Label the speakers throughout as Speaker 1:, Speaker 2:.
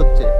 Speaker 1: হচ্ছে।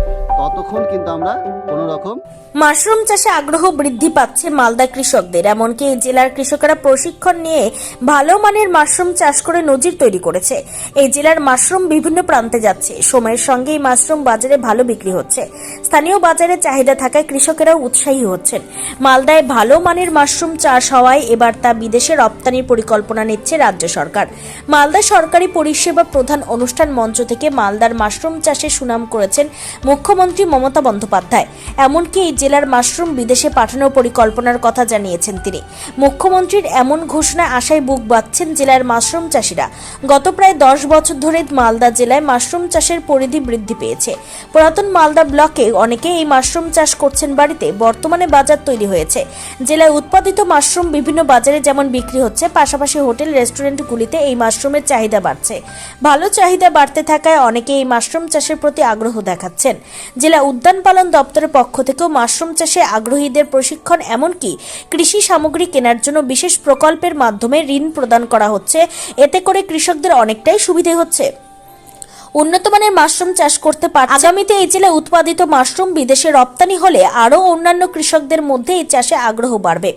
Speaker 1: ততক্ষণ কিন্তু আমরা কোনো রকম
Speaker 2: মাশরুম চাষে আগ্রহ বৃদ্ধি পাচ্ছে মালদা কৃষকদের, এমনকি এই জেলার কৃষকেরা প্রশিক্ষণ নিয়ে ভালো মানের মাশরুম চাষ করে নজির তৈরি করেছে। এই জেলার মাশরুম বিভিন্ন প্রান্তে যাচ্ছে। সময়ের সঙ্গে এই মাশরুম বাজারে ভালো বিক্রি হচ্ছে। স্থানীয় বাজারে চাহিদা থাকায় কৃষকেরাও উৎসাহী হচ্ছেন। মালদায় ভালো মানের মাশরুম চাষ হওয়ায় এবার তা বিদেশে রপ্তানির পরিকল্পনা নিচ্ছে রাজ্য সরকার। মালদা সরকারি পরিষেবা প্রধান অনুষ্ঠান মঞ্চ থেকে মালদার মাশরুম চাষে সুনাম করেছেন মুখ্যমন্ত্রী মমতা বন্দ্যোপাধ্যায়। এমনকি এই জেলার মাশরুম বিদেশে পাঠানোর পরিকল্পনার কথা জানিয়েছেন তিনি। মুখ্যমন্ত্রীর এমন ঘোষণায় আশায় বুক বাঁধছেন জেলার মাশরুম চাষিরা। গত প্রায় দশ বছর ধরে মালদা জেলায় মাশরুম চাষের পরিধি বৃদ্ধি পেয়েছে। পুরাতন মালদা ব্লকে অনেকে এই মাশরুম চাষ করছেন বাড়িতে, বর্তমানে বাজার তৈরি হয়েছে। জেলায় উৎপাদিত মাশরুম বিভিন্ন বাজারে যেমন বিক্রি হচ্ছে, পাশাপাশি হোটেল, রেস্টুরেন্টগুলিতে এই মাশরুমের চাহিদা বাড়ছে। ভালো চাহিদা বাড়তে থাকায় অনেকে এই মাশরুম চাষের প্রতি আগ্রহ দেখাচ্ছেন। জেলা উদ্যান পালন দপ্তরের পক্ষ থেকেও মাশরুম চাষে আগ্রহীদের প্রশিক্ষণ, এমনকি কৃষি সামগ্রী কেনার জন্য বিশেষ প্রকল্পের মাধ্যমে ঋণ প্রদান করা হচ্ছে। এতে করে কৃষকদের অনেকটাই সুবিধে হচ্ছে। উন্নত মানের মাশরুম চাষ করতে পারে আগামীতে এই জেলায় উৎপাদিত মাশরুম বিদেশে রপ্তানি হলে আরও অন্যান্য কৃষকদের মধ্যে এই চাষে আগ্রহ বাড়বে।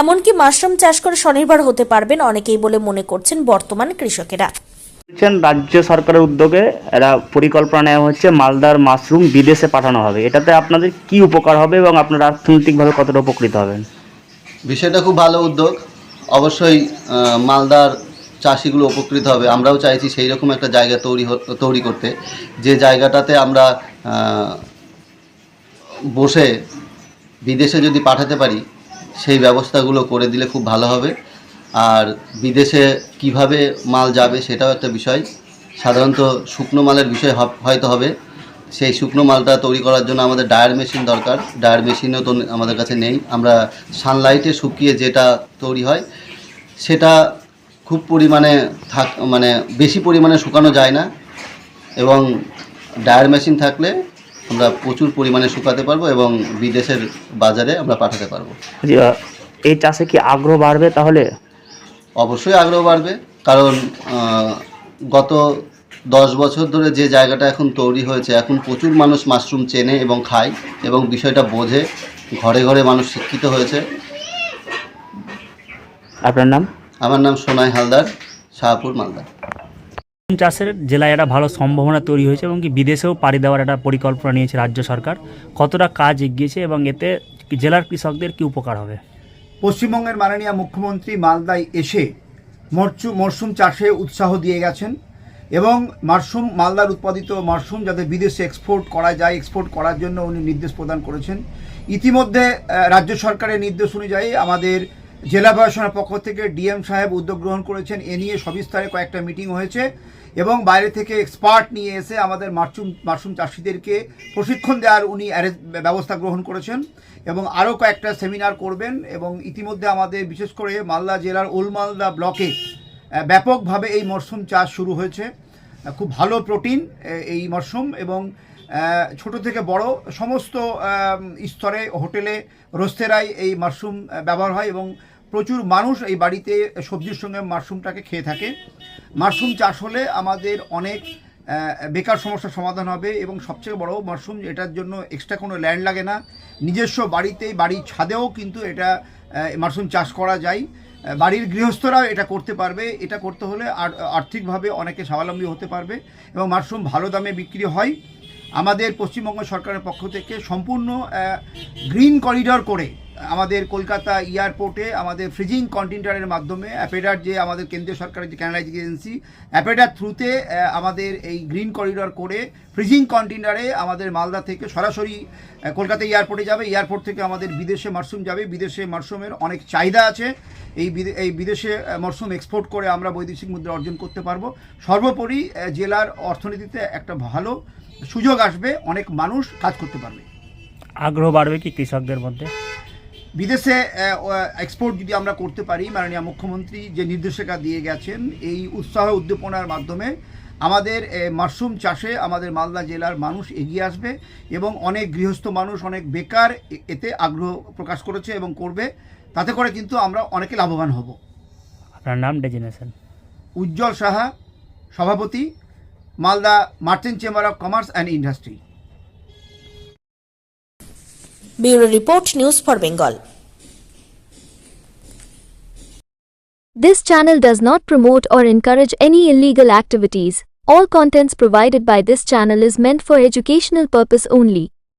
Speaker 2: এমনকি মাশরুম চাষ করে স্বনির্ভর হতে পারবেন অনেকেই বলে মনে করছেন বর্তমান কৃষকেরা।
Speaker 3: বলছেন, রাজ্য সরকারের উদ্যোগে এরা পরিকল্পনা নেওয়া হচ্ছে মালদার মাশরুম বিদেশে পাঠানো হবে। এটাতে আপনাদের কি উপকার হবে এবং আপনারা অর্থনৈতিকভাবে কতটা উপকৃত হবেন?
Speaker 1: বিষয়টা খুব ভালো উদ্যোগ। অবশ্যই মালদার চাষিগুলো উপকৃত হবে। আমরাও চাইছি সেই রকম একটা জায়গা তৈরি তৈরি করতে। যে জায়গাটাতে আমরা বসে বিদেশে যদি পাঠাতে পারি, সেই ব্যবস্থাগুলো করে দিলে খুব ভালো হবে। আর বিদেশে কীভাবে মাল যাবে সেটাও একটা বিষয়। সাধারণত শুকনো মালের বিষয় হয়তো হবে। সেই শুকনো মালটা তৈরি করার জন্য আমাদের ডায়ার মেশিন দরকার। ডায়ার মেশিনও তো আমাদের কাছে নেই। আমরা সানলাইটে শুকিয়ে যেটা তৈরি হয়, সেটা খুব পরিমাণে থাক মানে বেশি পরিমাণে শুকানো যায় না। এবং ডায়ার মেশিন থাকলে আমরা প্রচুর পরিমাণে শুকাতে পারব এবং বিদেশের বাজারে আমরা পাঠাতে পারব।
Speaker 3: এই চাষে কি আগ্রহ বাড়বে তাহলে?
Speaker 1: অবশ্যই আগ্রহ বাড়বে। কারণ গত দশ বছর ধরে যে জায়গাটা এখন তৈরি হয়েছে এখন প্রচুর মানুষ মাশরুম চেনে এবং খায় এবং বিষয়টা বোঝে ঘরে ঘরে মানুষ শিক্ষিত হয়েছে।
Speaker 3: আপনার নাম?
Speaker 1: আমার নাম সোনাই হালদার শাহপুর মালদা।
Speaker 4: মাশরুম চাষের জেলায় একটা ভালো সম্ভাবনা তৈরি হয়েছে এবং কি বিদেশেও পাড়ি দেওয়ার একটা পরিকল্পনা নিয়েছে রাজ্য সরকার। কতটা কাজ এগিয়েছে এবং এতে জেলার কৃষকদের কি উপকার হবে?
Speaker 5: পশ্চিমবঙ্গের মাননীয় মুখ্যমন্ত্রী মালদায় এসে মরচু মরশুম চাষে উৎসাহ দিয়ে গেছেন এবং মাশরুম মালদার উৎপাদিত মাশরুম যাতে বিদেশে এক্সপোর্ট করা যায় এক্সপোর্ট করার জন্য উনি নির্দেশ প্রদান করেছেন। ইতিমধ্যে রাজ্য সরকারের নির্দেশ অনুযায়ী আমাদের জেলা প্রশাসনের পক্ষ থেকে ডিএম সাহেব উদ্যোগ গ্রহণ করেছেন। এ নিয়ে সবিস্তারে কয়েকটা মিটিং হয়েছে এবং বাইরে থেকে এক্সপার্ট নিয়ে এসে আমাদের মাশরুম মাশরুম চাষিদেরকে প্রশিক্ষণ দেওয়ার উনি ব্যবস্থা গ্রহণ করেছেন এবং আরও কয়েকটা সেমিনার করবেন এবং ইতিমধ্যে আমাদের বিশেষ করে মালদা জেলার ওলমালদা ব্লকে ব্যাপকভাবে এই মরশুম চাষ শুরু হয়েছে। খুব ভালো প্রোটিন এই মরশুম এবং ছোট থেকে বড় সমস্ত স্তরে, হোটেলে রোস্তেরায় এই মাশরুম ব্যবহার হয় এবং প্রচুর মানুষ এই বাড়িতে সবজির সঙ্গে মাশরুমটাকে খেয়ে থাকে। মাশরুম চাষ হলে আমাদের অনেক বেকার সমস্যার সমাধান হবে এবং সবচেয়ে বড় মাশরুম এটার জন্য এক্সট্রা কোনো ল্যান্ড লাগে না, নিজস্ব বাড়িতেই বাড়ির ছাদেও কিন্তু এটা মাশরুম চাষ করা যায়। বাড়ির গৃহস্থরাও এটা করতে পারবে। এটা করতে হলে আর, আর্থিকভাবে অনেকে স্বাবলম্বী হতে পারবে এবং মাশরুম ভালো দামে বিক্রি হয়। আমাদের পশ্চিমবঙ্গ সরকারের পক্ষ থেকে সম্পূর্ণ গ্রিন করিডর করে আমাদের কলকাতা এয়ারপোর্টে আমাদের ফ্রিজিং কন্টেনারের মাধ্যমে, অ্যাপেডার যে আমাদের কেন্দ্রীয় সরকারের যে ক্যানালাইজিং এজেন্সি অ্যাপেডার থ্রুতে আমাদের এই গ্রিন করিডর করে ফ্রিজিং কন্টেনারে আমাদের মালদা থেকে সরাসরি কলকাতা এয়ারপোর্টে যাবে। এয়ারপোর্ট থেকে আমাদের বিদেশে মাশরুম যাবে। বিদেশে মাশরুমের অনেক চাহিদা আছে। এই এই বিদেশে মরশুম এক্সপোর্ট করে আমরা বৈদেশিক মুদ্রা অর্জন করতে পারব। সর্বোপরি জেলার অর্থনীতিতে একটা ভালো সুযোগ আসবে অনেক মানুষ কাজ করতে পারবে।
Speaker 4: আগ্রহ বাড়বে কি কৃষকদের মধ্যে?
Speaker 5: বিদেশে এক্সপোর্ট যদি আমরা করতে পারি মাননীয় মুখ্যমন্ত্রী যে নির্দেশিকা দিয়ে গেছেন এই উৎসাহ উদ্দীপনার মাধ্যমে আমাদের মাশরুম চাষে আমাদের মালদা জেলার মানুষ এগিয়ে আসবে এবং অনেক গৃহস্থ মানুষ অনেক বেকার এতে আগ্রহ প্রকাশ করেছে এবং করবে। তাতে করে কিন্তু আমরা অনেকে লাভবান হব।
Speaker 4: আপনার নাম ডেজিনেশন।
Speaker 5: উজ্জ্বল সাহা সভাপতি। Malda Martin Chamber of Commerce and Industry.
Speaker 2: Bureau Report News for Bengal.
Speaker 6: This channel does not promote or encourage any illegal activities. All contents provided by this channel is meant for educational purpose only.